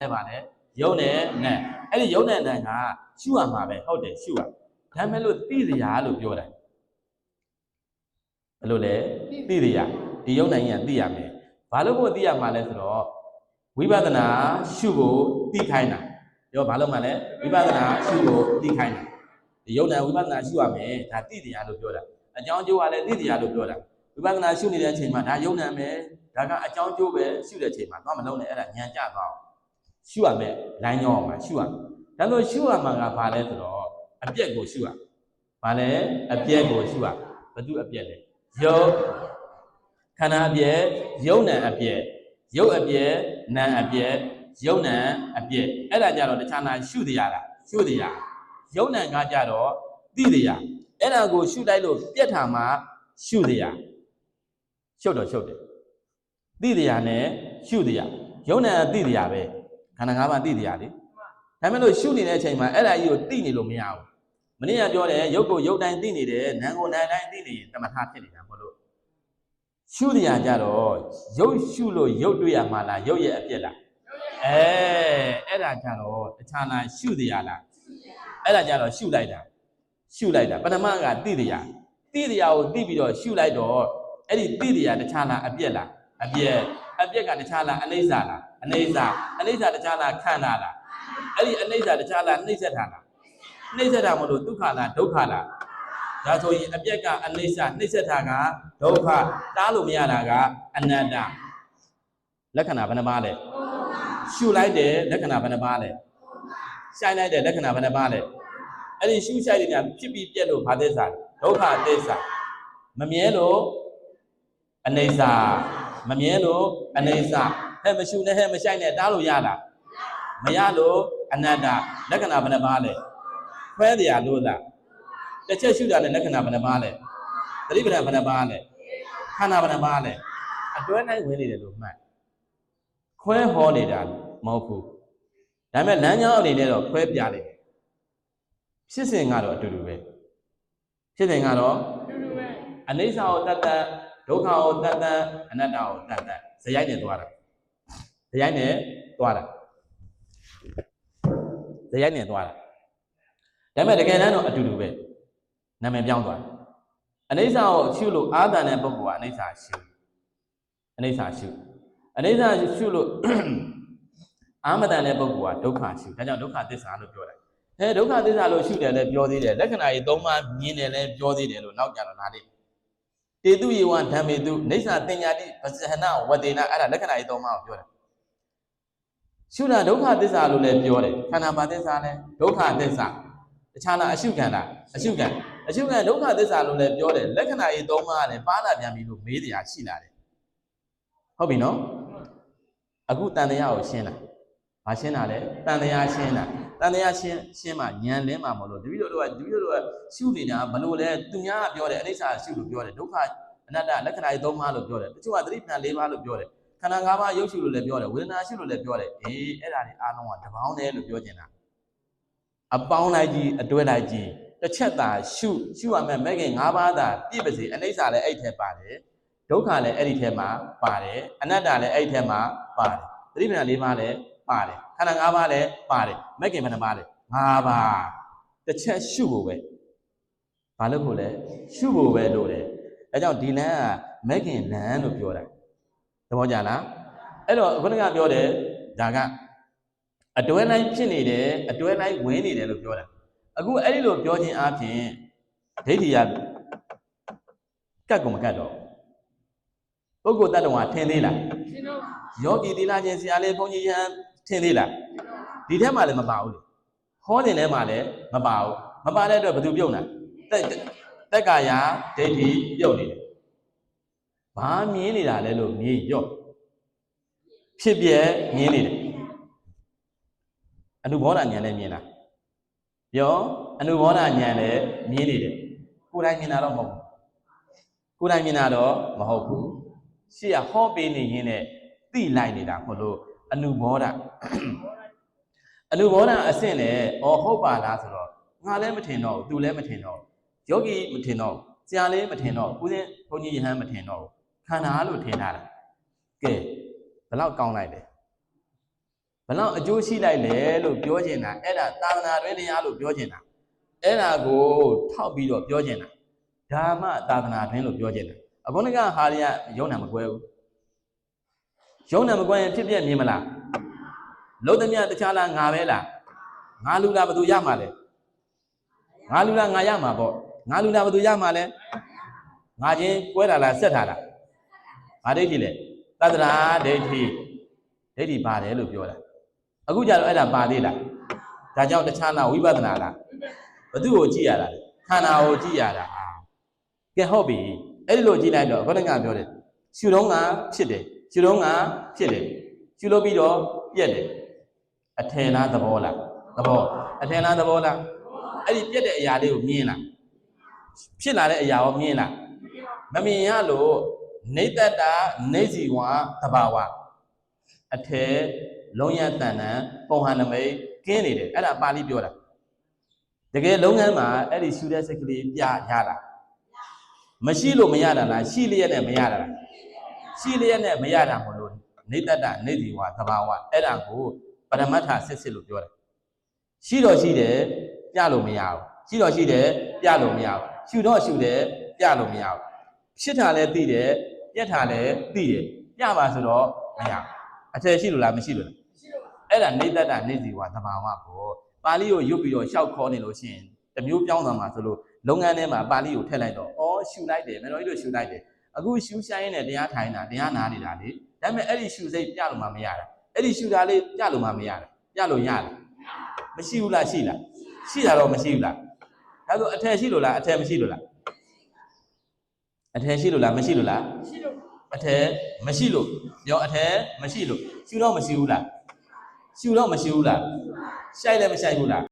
နဲ့ပါလေရုပ်နဲ့နာအဲ့ဒီရုပ်နဲ့နာကရှုရမှာပဲဟုတ်တယ်ရှုရဒါမဲ့လို့သိစရာလို့ပြောတာဘယ်လိုလဲသိစရာဒီရုပ်နိုင်ရင်သိရမယ်ဘာလို့ကိုသိရမှာလဲဆိုတော့ဝိပဿနာရှုဖို့သိခိုင်းတာပြောဘာလို့မှလဲဝိပဿနာရှုဖို့သိခိုင်းတာဒီရုပ်နဲ့ဝိပဿနာရှုရမယ်ဒါသိတရားလို့ပြောတာအကြောင်းကျိုးကလည်းသိတရားလို့ပြောတာဝိပဿနာရှုနေတဲ့အချိန်မှာဒါရုပ်နဲ့မယ်ဒါကအကြောင်းကျိုးပဲရှုတဲ့အချိန်မှာတော့မလုံးနဲ့အဲ့ဒါညံကြသွားအောင် ရှုရမယ်လမ်းကြောင်းမှာရှုရမယ်ဒါလို့ရှုရမှာကဘာလဲဆိုတော့အပြက်ကိုရှုရဘာလဲအပြက်ကိုရှုရဘသူအပြက်လဲယုတ်ခန္ဓာအပြက်ယုတ်နံအပြက်ယုတ်အပြက်နံအပြက်ယုတ်နံအပြက်အဲ့ဒါကြတော့တခြားနာရှုတရားလားရှုတရားယုတ်နံကကြတော့သိတရားအဲ့ဒါကိုရှုလိုက်လို့ပြက်ထာမှာရှုတရားရှုပ်တော့ရှုပ်တယ်သိတရားနဲ့ရှုတရားယုတ်နံအသိတရားပဲ ခန္ဓာ၅ပါးသိတရားလေဒါမဲ့လို့ရှုနေတဲ့အချိန်မှာအဲ့ဒါကြီးကိုသိနေလို့မရဘူးမနေ့ကပြောတယ်ရုပ်ကိုရုပ်တိုင်းသိနေတယ်နာမ်ကိုနာမ်တိုင်းသိနေရင်တမထဖြစ်နေတာမဟုတ်လို့ရှုတရားကြတော့ရုပ်ရှုလို့ရုပ်တွေ့ရမှာလားရုပ်ရဲ့အပြက်လားအဲအဲ့ဒါကြတော့တခြားလားရှုတရားလားအဲ့ဒါကြတော့ရှုလိုက်တာရှုလိုက်တာပထမကသိတရားသိတရားကိုသိပြီးတော့ရှုလိုက်တော့အဲ့ဒီသိတရားတခြားလားအပြက်လားအပြက်အပြက်ကတခြားလားအနိစ္စလား အနိစ္စအနိစ္စတခြားလားခန္ဓာလားအဲ့ဒီအနိစ္စတခြားလားနှိမ့်ဆက်တာလားနှိမ့်ဆက်တာမလို့ဒုက္ခလားဒုက္ခလားဒါဆိုရင်အပြက်ကအနိစ္စနှိမ့်ဆက်တာကဒုက္ခတားလို့မရတာကအနတ္တလက္ခဏာဘယ်နှပါလဲရှုလိုက်တဲ့လက္ခဏာဘယ်နှပါလဲရှိုင်းလိုက်တဲ့လက္ခဏာဘယ်နှပါလဲအဲ့ဒီရှုရှိုက်တဲ့ညာဖြစ်ပြီးပြက်လို့ဘာသစ္စာလဲဒုက္ခသစ္စာမမြဲလို့အနိစ္စမမြဲလို့အနိစ္စ ဟဲ့မရှုနဲ့ဟဲ့မရှိုက်နဲ့တားလို့ရလားမရလို့အနတ္တလက္ခဏာဘယ်နှပါလဲခွဲတရားလို့လားတစ်ချက်ရှုတာနဲ့လက္ခဏာဘယ်နှပါလဲသတိပဋ္ဌာန်ဘယ်နှပါလဲခန္ဓာဘယ်နှပါလဲအတွဲနိုင်ဝင်နေတယ်လို့မှတ်ခွဲဟောနေတာမဟုတ်ဘူးဒါပေမဲ့လမ်းကြောင်းအနေနဲ့တော့ခွဲပြလိုက်တယ်ဖြစ်စဉ်ကတော့အတူတူပဲဖြစ်စဉ်ကတော့အနိစ္စကိုတတ်တတ်ဒုက္ခကိုတတ်တတ်အနတ္တကိုတတ်တတ်ဇယိုက်နဲ့သွားတာ ဇယိုက်နဲ့သွားတာဇယိုက်နဲ့သွားတာဒါပေမဲ့တကယ်တမ်းတော့အတူတူပဲနာမည်ပြောင်းသွားတယ်အနိစ္စကိုရှုလို့အာသန်တဲ့ပုဂ္ဂိုလ်ကအနိစ္စရှုအနိစ္စရှုအနိစ္စရှုလို့အာမတန်တဲ့ပုဂ္ဂိုလ်ကဒုက္ခရှုဒါကြောင့်ဒုက္ခသစ္စာလို့ပြောတယ်အဲဒုက္ခသစ္စာလို့ရှုတယ်လည်းပြောသေးတယ်လက္ခဏာကြီးသုံးပါးမြင်တယ်လည်းပြောသေးတယ်လို့နောက်ကြတော့နားလေးတေတုယေဝဓမ္မေတုနေသတင်ညာတိပဇဟနဝတေနအဲ့ဒါလက္ခဏာကြီးသုံးပါးကိုပြောတယ် ရှုတာဒုက္ခသစ္စာလို့လည်းပြောတယ်ခန္ဓာပါသစ္စာလည်းဒုက္ခသစ္စာတခြားလားအရှုခံတာအရှုခံအရှုခံဒုက္ခသစ္စာလို့လည်းပြောတယ်လက္ခဏာကြီးသုံးပါးကလည်းပါလာပြန်ပြီလို့မေးတရားရှိလာတယ်ဟုတ်ပြီနော်အခုတန်တရားကိုရှင်းလာဘာရှင်းတာလဲတန်တရားရှင်းတာတန်တရားရှင်းရှင်းမှညံလင်းမှာမလို့တပည့်တော်တို့ကတပည့်တော်တို့ကရှုနေတာဘလို့လဲသူများကပြောတယ်အနိစ္စရှုလို့ပြောတယ်ဒုက္ခအနတ္တလက္ခဏာကြီးသုံးပါးလို့ပြောတယ်တချို့ကသတိပ္ပံ၄ပါးလို့ပြောတယ် ခန္ဓာ၅ပါးရုပ်ရှုလို့လည်းပြောတယ်ဝေဒနာရှုလို့လည်းပြောတယ်အေးအဲ့ဒါတွေအားလုံးကတပေါင်းတည်းလို့ပြောချင်တာအပေါင်းလိုက်ကြီးအတွဲလိုက်ကြီးတစ်ချက်သာရှုရှုရမယ်မဲ့ခင်၅ပါးသာပြည့်ပါစေအနိစ္စလည်းအဲ့ထဲပါတယ်ဒုက္ခလည်းအဲ့ဒီထဲမှာပါတယ်အနတ္တလည်းအဲ့ဒီထဲမှာပါတယ်သတိပ္ပံ၄ပါးလည်းပါတယ်ခန္ဓာ၅ပါးလည်းပါတယ်မဲ့ခင်ဘယ်နှပါလဲ၅ပါးတစ်ချက်ရှုဖို့ပဲဘာလို့ဖို့လဲရှုဖို့ပဲလို့တယ်အဲကြောင့်ဒီလမ်းကမဲ့ခင်လမ်းလို့ပြောတာ သဘောကျလားအဲ့တော့ခုနကပြောတယ်ဒါကအတွဲလိုက်ဖြစ်နေတယ်အတွဲလိုက်ဝင်နေတယ်လို့ပြောတာအခုအဲ့ဒီလိုပြောခြင်းအပြင်ဒိဋ္ဌိယကတ်ကုန်မကတ်တော့ပုဂ္ဂိုလ်တ attva ထင်သေးလားယောဂီသီလချင်းဆရာလေးဘုန်းကြီးရဟန်းထင်သေးလားဒီထက်မှလည်းမပါဘူးလေဟောနေလဲမှလည်းမပါဘူးမပါတဲ့အတွက်ဘယ်သူပြုတ်လဲတက်တက်ကာယဒိဋ္ဌိပြုတ်နေတယ် ဘာမြင်နေတာလဲလို့မြင်ရော့ဖြစ်ပြဲမြင်နေတယ်အနုဘောဓဉာဏ်လည်းမြင်လားပြောအနုဘောဓဉာဏ်လည်းမြင်နေတယ်ကိုယ်တိုင်မြင်တာတော့မဟုတ်ဘူးကိုယ်တိုင်မြင်တာတော့မဟုတ်ဘူးရှေ့ကဟောပေးနေရင်းနဲ့သိလိုက်နေတာမဟုတ်လို့အနုဘောဓအနုဘောဓအဆင့်လေဩဟုတ်ပါလားဆိုတော့ငါလည်းမထင်တော့ဘူးသူလည်းမထင်တော့ဘူးယောဂီမထင်တော့ဘူးဆရာလည်းမထင်တော့ဘူးဦးဇင်းဘုန်းကြီးယဟန်မထင်တော့ဘူး ခန္ဓာလို့ထင်တာလားကဲဘယ်လောက်ကောင်းလိုက်လဲဘလောက်အကျိုးရှိလိုက်လဲလို့ပြောချင်တာအဲ့ဒါသာသနာတွင်တရားလို့ပြောချင်တာအဲ့ဒါကိုထောက်ပြီးတော့ပြောချင်တာဓမ္မသာသနာတွင်လို့ပြောချင်တာအဘုန်းကဟာရယယုံနာမကွဲဘူးယုံနာမကွဲရင်ဖြစ်ပြမြင်မလားလုံးသမျှတခြားလားငါပဲလားငါလူလားဘယ်သူရမှာလဲငါလူလားငါရမှာပေါ့ငါလူလားဘယ်သူရမှာလဲငါချင်းကွဲတာလားဆက်တာလား ဘာဒိဋ္ဌိလဲသတ္တရာဒိဋ္ဌိဒိဋ္ဌိပါတယ်လို့ပြောတာအခုကြတော့အဲ့ဒါပါသေးလားဒါကြောင့်တခြားနာဝိပဿနာလားဘသူ့ကိုကြည့်ရတာလဲခန္ဓာကိုကြည့်ရတာအာကဲဟုတ်ပြီအဲ့ဒီလိုကြည့်လိုက်တော့ခေါင်းကပြောတယ်ရှုတော့ကဖြစ်တယ်ရှုတော့ကဖြစ်တယ်ရှုလို့ပြီးတော့ပြက်တယ်အထင်လားသဘောလားသဘောအထင်လားသဘောလားအဲ့ဒီပြက်တဲ့အရာလေးကိုမြင်လားဖြစ်လာတဲ့အရာကိုမြင်လားမမြင်ရလို့ နေတ္တတာနေစီဝါသဘာဝအထေလုံးရတန်တန်ပုံဟန်နမိတ်ကင်းနေတယ်အဲ့ဒါပါဠိပြောတာတကယ်လုံးငန်းမှာအဲ့ဒီရှူတဲ့စိတ်ကလေးပြရတာမရှိလို့မရတာလားရှိလျက်နဲ့မရတာလားရှိလျက်နဲ့မရတာမလို့နေတ္တတာနေစီဝါသဘာဝအဲ့ဒါကိုပရမတ္ထစစ်စစ်လို့ပြောတယ်ရှိတော့ရှိတယ်ပြလို့မရဘူးရှိတော့ရှိတယ်ပြလို့မရဘူးရှူတော့ရှူတယ်ပြလို့မရဘူးဖြစ်တာလည်းသိတယ် ပြက်တာလည်းသိတယ်ပြပါဆိုတော့မရဘူးအထယ်ရှိလို့လားမရှိလို့လားအဲ့ဒါနေတ္တတာနေစီဝါသဘာဝပေါ့ပါဠိကိုရွတ်ပြီးတော့ရှောက်ခေါ်နေလို့ရှိရင်တစ်မျိုးပြောင်းသွားမှာဆိုလို့လုပ်ငန်းထဲမှာပါဠိကိုထည့်လိုက်တော့ဩရှူလိုက်တယ်မင်းတို့ကြီးတို့ရှူလိုက်တယ်အခုရှူဆိုင်ရင်လည်းတရားထိုင်တာတရားနာနေတာလေဒါပေမဲ့အဲ့ဒီရှူစိတ်ပြလို့မှမရတာအဲ့ဒီရှူတာလေးပြလို့မှမရတာပြလို့ရတယ်မရှိဘူးလားရှိလားရှိတာတော့မရှိဘူးလားဒါဆိုအထယ်ရှိလို့လားအထယ်မရှိလို့လား အထယ်ရှိလို့လားမရှိလို့လားရှိလို့အထယ်မရှိလို့ပြောအထယ်မရှိလို့ရှူတော့မရှိဘူးလားရှူတော့မရှိဘူးလားရှိုက်လည်းမရှိုက်ဘူးလား